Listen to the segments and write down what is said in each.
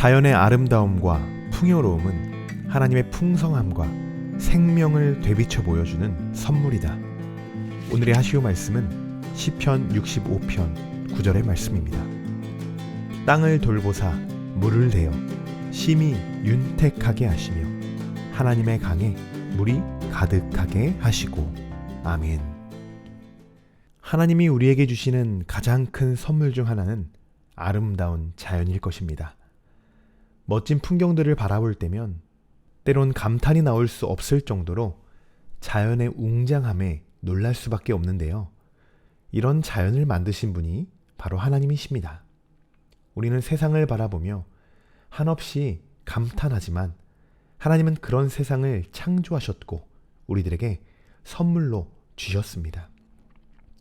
자연의 아름다움과 풍요로움은 하나님의 풍성함과 생명을 되비춰 보여주는 선물이다. 오늘의 하시오 말씀은 시편 65편 9절의 말씀입니다. 땅을 돌보사 물을 대어 심히 윤택하게 하시며 하나님의 강에 물이 가득하게 하시고 아멘. 하나님이 우리에게 주시는 가장 큰 선물 중 하나는 아름다운 자연일 것입니다. 멋진 풍경들을 바라볼 때면 때론 감탄이 나올 수 없을 정도로 자연의 웅장함에 놀랄 수밖에 없는데요. 이런 자연을 만드신 분이 바로 하나님이십니다. 우리는 세상을 바라보며 한없이 감탄하지만 하나님은 그런 세상을 창조하셨고 우리들에게 선물로 주셨습니다.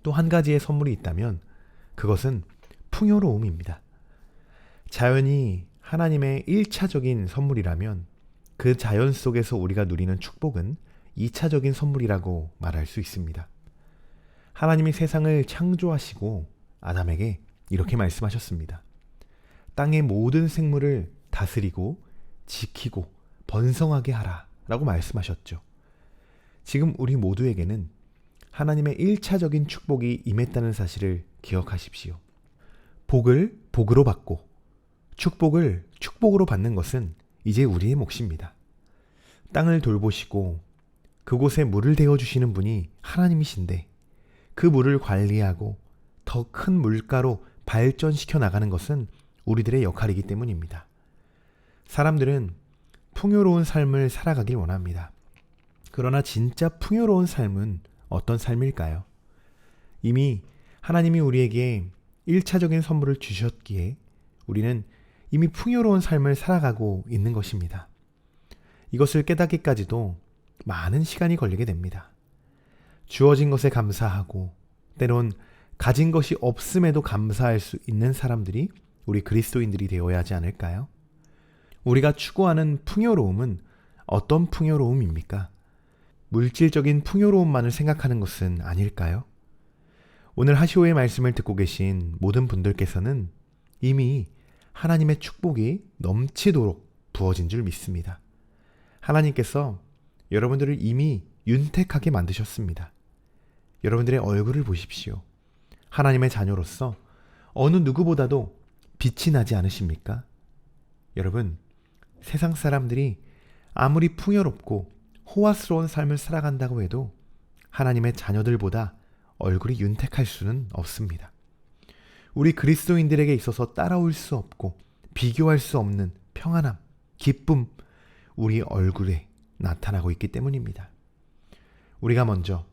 또 한 가지의 선물이 있다면 그것은 풍요로움입니다. 자연이 하나님의 1차적인 선물이라면 그 자연 속에서 우리가 누리는 축복은 2차적인 선물이라고 말할 수 있습니다. 하나님이 세상을 창조하시고 아담에게 이렇게 말씀하셨습니다. 땅의 모든 생물을 다스리고 지키고 번성하게 하라 라고 말씀하셨죠. 지금 우리 모두에게는 하나님의 1차적인 축복이 임했다는 사실을 기억하십시오. 복을 복으로 받고 축복을 축복으로 받는 것은 이제 우리의 몫입니다. 땅을 돌보시고 그곳에 물을 대어 주시는 분이 하나님이신데 그 물을 관리하고 더 큰 물가로 발전시켜 나가는 것은 우리들의 역할이기 때문입니다. 사람들은 풍요로운 삶을 살아가길 원합니다. 그러나 진짜 풍요로운 삶은 어떤 삶일까요? 이미 하나님이 우리에게 1차적인 선물을 주셨기에 우리는 이미 풍요로운 삶을 살아가고 있는 것입니다. 이것을 깨닫기까지도 많은 시간이 걸리게 됩니다. 주어진 것에 감사하고 때론 가진 것이 없음에도 감사할 수 있는 사람들이 우리 그리스도인들이 되어야 하지 않을까요? 우리가 추구하는 풍요로움은 어떤 풍요로움입니까? 물질적인 풍요로움만을 생각하는 것은 아닐까요? 오늘 하시오의 말씀을 듣고 계신 모든 분들께서는 이미 하나님의 축복이 넘치도록 부어진 줄 믿습니다. 하나님께서 여러분들을 이미 윤택하게 만드셨습니다. 여러분들의 얼굴을 보십시오. 하나님의 자녀로서 어느 누구보다도 빛이 나지 않으십니까? 여러분, 세상 사람들이 아무리 풍요롭고 호화스러운 삶을 살아간다고 해도 하나님의 자녀들보다 얼굴이 윤택할 수는 없습니다. 우리 그리스도인들에게 있어서 따라올 수 없고 비교할 수 없는 평안함, 기쁨, 우리 얼굴에 나타나고 있기 때문입니다. 우리가 먼저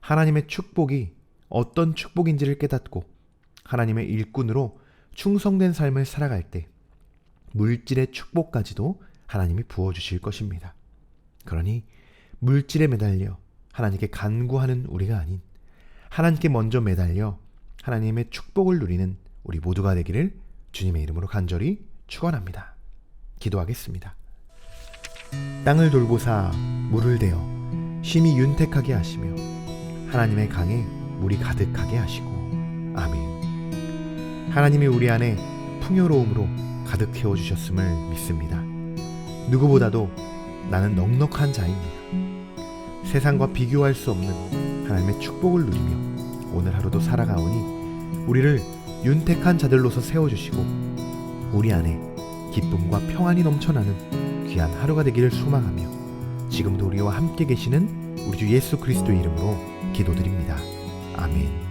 하나님의 축복이 어떤 축복인지를 깨닫고 하나님의 일꾼으로 충성된 삶을 살아갈 때 물질의 축복까지도 하나님이 부어주실 것입니다. 그러니 물질에 매달려 하나님께 간구하는 우리가 아닌 하나님께 먼저 매달려 하나님의 축복을 누리는 우리 모두가 되기를 주님의 이름으로 간절히 축원합니다. 기도하겠습니다. 땅을 돌보사 물을 대어 심히 윤택하게 하시며 하나님의 강에 물이 가득하게 하시고 아멘. 하나님이 우리 안에 풍요로움으로 가득 채워 주셨음을 믿습니다. 누구보다도 나는 넉넉한 자입니다. 세상과 비교할 수 없는 하나님의 축복을 누리며 오늘 하루도 살아가오니 우리를 윤택한 자들로서 세워주시고 우리 안에 기쁨과 평안이 넘쳐나는 귀한 하루가 되기를 소망하며 지금도 우리와 함께 계시는 우리 주 예수 그리스도 이름으로 기도드립니다. 아멘.